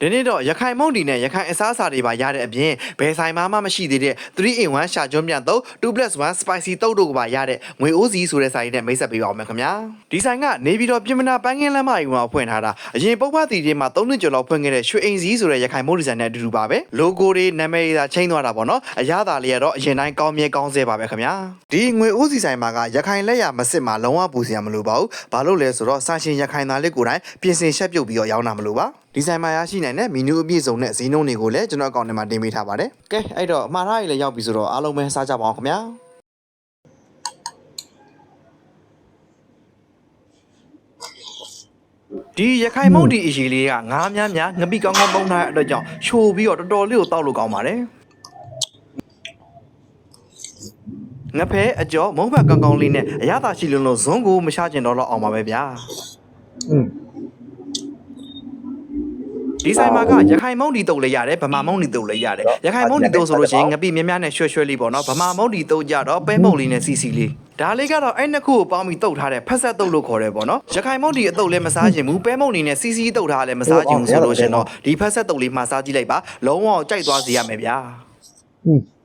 ဒီနေ့တော့ရခိုင်မုံဒီနဲ့ရခိုင်အစားအစာတွေပါရတဲ့အပြင်ဘယ်ဆိုင်မှမှမရှိသေးတဲ့ 3 in 1 ရှာကျွန်းပြန်တော့ 2+1 spicy တုတ်တို့ကပါရတဲ့ငွေအိုးစီဆိုတဲ့ဆိုင်နဲ့မိတ်ဆက်ပေးပါအောင်မယ်ခင်ဗျာဒီဆိုင်ကနေပြီးတော့ပြင်မနာပန်းကင်းလမ်းမကြီးမှာဖွင့်ထားတာအရင်ပုပ္ပတီတွေမှာ3နှစ်ကျော်လောက်ဖွင့်ခဲ့တဲ့ရွှေအိမ်စီဆိုတဲ့ရခိုင်မုံဒီဇိုင်းနဲ့အတူတူပါပဲ logo တွေနာမည်တွေသာချိန်သွားတာပေါ့နော်အရသာလေးကတော့အရင်တိုင်းကောင်းမြဲကောင်းဆဲပါပဲခင်ဗျာဒီငွေအိုးစီဆိုင်မှာကရခိုင်လက်ရမစစ်မှာလုံးဝပူစရာမလိုပါဘူးဘာလို့လဲဆိုတော့စာရှင်ရခိုင်သားလေးကိုယ်တိုင်ပြင်ဆင်ရှက်ပြုတ်ပြီးတော့ရောင်းတာမလို့ပါ ဒီဆိုင်မှာရရှိနိုင်တဲ့မီနူအပြည့်စုံနဲ့ဈေးနှုန်းတွေကိုလည်းကျွန်တော်အကောင့်ထဲမှာတင်ပေးထားပါတယ်ကဲအဲ့တော့အမှားထားရည်လည်းရောက်ပြီဆိုတော့အားလုံးပဲစားကြပါအောင်ခင်ဗျာဒီရခိုင်မုတ်ဒီအရေးလေးကငားများများငပိကောင်းကောင်းပုံထားတဲ့အတွက်ကြောင့်ချိုပြီးတော့တော်တော်လေးကိုတောက်လို့ကောင်းပါတယ်ငဖဲအကျော်မုံဘက်ကောင်းကောင်းလေးနဲ့အရသာရှိလုံးလုံးဇွန်းကိုမချကျင်တော့တော့အောင်ပါပဲဗျာอืม ဒီဆိုင်မှာကရခိုင်မုံဒီတုပ်လည်းရတယ်ဗမာမုံဒီတုပ်လည်းရတယ်ရခိုင်မုံဒီတုပ်ဆိုလို့ရှိရင်ငပိမြများနဲ့ရွှဲရွှဲလေးပေါ့နော်ဗမာမုံဒီတုပ်ကြတော့ပဲမုံလေးနဲ့စီစီလေးဒါလေးကတော့အဲ့နှစ်ခုကိုပေါင်းပြီးတုတ်ထားတဲ့ဖက်ဆက်တုတ်လို့ခေါ်တယ်ပေါ့နော်ရခိုင်မုံဒီအတုတ်လည်းမစားခြင်းဘူးပဲမုံဒီနဲ့စီစီတုတ်ထားလည်းမစားခြင်းဆိုလို့ရှင်တော့ဒီဖက်ဆက်တုတ်လေးမှာစားကြည့်လိုက်ပါလုံးဝကြိုက်သွားစေရမယ်ဗျာဟွန်း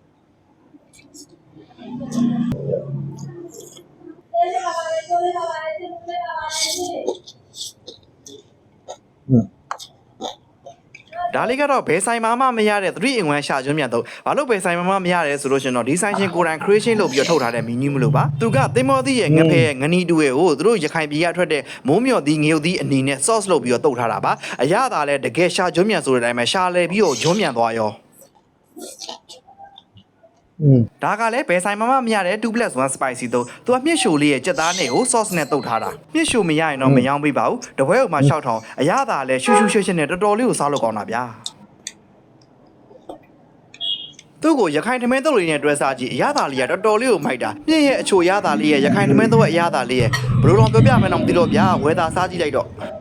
嗯。 ဒါလေးကတော့ဘယ်ဆိုင်မှာမှမရတဲ့ 3 in 1ရှာကျွန်းမြန်တော့ဘာလို့ဘယ်ဆိုင်မှာမှမရတယ်ဆိုလို့ရှိရင်တော့ဒီဆိုင်ရှင်ကိုယ်တိုင် creation လုပ်ပြီးတော့ထုတ်ထားတဲ့မီနူးမလို့ပါသူကသင်္ဘောသီးရဲ့ငဖဲရဲ့ငနီတူရဲ့ကိုသူတို့ရခိုင်ပြည်ကထွက်တဲ့မိုးမြော်သီးငရုတ်သီးအနေနဲ့ sauce လုပ်ပြီးတော့တုတ်ထားတာပါအရသာလဲတကယ်ရှာကျွန်းမြန်ဆိုတဲ့အတိုင်းပဲရှာလဲပြီးတော့ကျွန်းမြန်သွားရောอืม ဒါကလည်းဘယ်ဆိုင်မှာမှမရတဲ့ 2+1 spicy တော့သူကမြင့်ရှိုလေးရဲ့စက်သားနဲ့ကို sauce နဲ့တုတ်ထားတာမြင့်ရှိုမရရင်တော့မရောင်းပေးပါဘူးတပွဲဥမှာရှောက်ထောင်အရသာလဲရှူးရှူးရှင်းရှင်းနဲ့တော်တော်လေးကိုစားလို့ကောင်းတာဗျာသူ့ကိုရခိုင်ထမင်းတုပ်လေးနဲ့တွဲစားကြည့်အရသာလေးကတော်တော်လေးကိုမိုက်တာမြင့်ရဲ့အချိုရသာလေးရဲ့ရခိုင်ထမင်းတုပ်ရဲ့အရသာလေးရဲ့ဘယ်လိုတော့ပြောပြမယ်တော့မသိတော့ဗျာဝယ်သာစားကြည့်လိုက်တော့อืม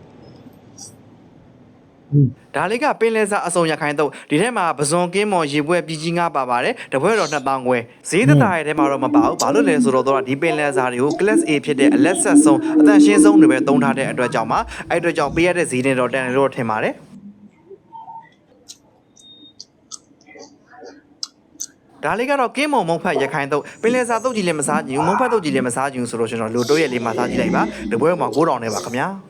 ဒါလေးကပင်လယ်စာအစုံရခိုင်တော့ဒီထဲမှာပဇွန်ကင်းမော်ရေပွဲပြည်ကြီးငါပါပါတယ်တပွဲတော့2000ခွဲဈေးသက်သာရဲ့ထဲမှာတော့မပါဘူးဘာလို့လဲဆိုတော့တော့ဒီပင်လယ်စာတွေကို class A ဖြစ်တဲ့အလက်ဆက်ဆုံးအတန်ရှင်းဆုံးတွေပဲသုံးထားတဲ့အတွက်ကြောင့်ပါအဲ့အတွက်ကြောင့်ပေးရတဲ့ဈေးနဲ့တော့တန်တယ်လို့ထင်ပါတယ်ဒါလေးကတော့ကင်းမုံမုံဖတ်ရခိုင်တော့ပင်လယ်စာတုတ်ကြီးလည်းမစားကြည့်ဘူးမုံဖတ်တုတ်ကြီးလည်းမစားကြည့်ဘူးဆိုလို့ရှင်တော့လူတို့ရဲ့လေးမှာစားကြည့်လိုက်ပါတပွဲမှာ9000နဲ့ပါခင်ဗျာ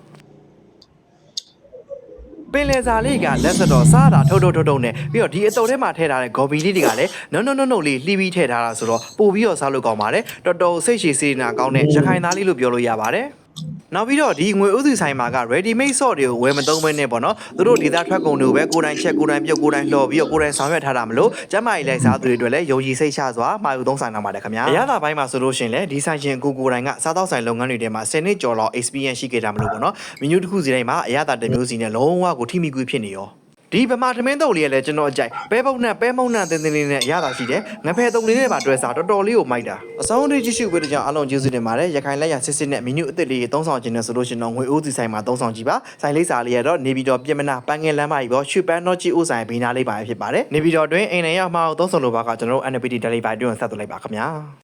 ပင်လယ်စာလေးကလက်စတော့စားတာထုတ်ထုတ်ထုတ်ထုတ်နဲ့ပြီးတော့ဒီအတုပ်ထဲမှာထည့်ထားတဲ့ဂေါ်ဘီလေးတွေကလည်းနုံနုံနုံနုံလေးလှီးပြီးထည့်ထားတာဆိုတော့ပို့ပြီးတော့စားလို့ကောင်းပါတယ်တော်တော်စိတ်ရှည်စေနာကောင်းတဲ့ရခိုင်သားလေးလို့ပြောလို့ရပါတယ် နောက်ပြီးတော့ဒီငွေဥစုဆိုင်မှာက ready made sauce တွေကိုဝယ်မသုံးဘဲနဲ့ပေါ့နော်သူတို့ဒေတာထွက်ကုန်တွေကိုပဲကိုယ်တိုင်ချက်ကိုယ်တိုင်ပြုတ်ကိုယ်တိုင်လှော်ပြီးတော့ကိုယ်တိုင်ဆောင်ရွက်ထားတာမလို့ကျမကြီးလိုက်စားသူတွေအတွက်လည်းယုံကြည်စိတ်ချစွာမှာယူသုံးဆိုင်နိုင်ပါတယ်ခင်ဗျာအရသာပိုင်းမှာဆိုလို့ရှရင်လေဒီဆိုင်ရှင်ကိုကိုယ်တိုင်ကစားသောက်ဆိုင်လုပ်ငန်းတွေထဲမှာ10နှစ်ကျော်လောက် experience ရှိခဲ့တာမလို့ပေါ့နော်မင်းညူတစ်ခုစီတိုင်းမှာအရသာတစ်မျိုးစီနဲ့လုံးဝကိုထိမိကွေးဖြစ်နေရော ဒီဗမာထမင်းတုပ်လေးကလည်းကျွန်တော်အကြိုက်ပဲပုတ်နဲ့ပဲမုံနဲ့တင်းတင်းလေးနဲ့ရတာရှိတယ်ငဖဲတုပ်လေးနဲ့ပါတွဲစားတော်တော်လေးကိုမိုက်တာအဆုံးထိကြည့်ရှုပေးတဲ့ကြောင့်အားလုံးကျေးဇူးတင်ပါတယ်ရခိုင်လက်ရစစ်စစ်နဲ့မီနူအစ်စ်လေးသုံးဆောင်ခြင်းနဲ့ဆိုလို့ရှင်တော့ငွေအိုးစီဆိုင်မှာသုံးဆောင်ကြည့်ပါဆိုင်လေးစာလေးကတော့နေပြည်တော်ပြင်မနာပန်းငယ်လမ်းမကြီးပေါ်ရွှေပန်းတော့ကြီးအိုးဆိုင်ဘေးနားလေးပါဖြစ်ပါတယ်နေပြည်တော်တွင်အိမ်နေရောက်မှအောင်သုံးဆောင်လိုပါကကျွန်တော်တို့ NPT Delivery တွင်ဆက်သွယ်လိုက်ပါခင်ဗျာ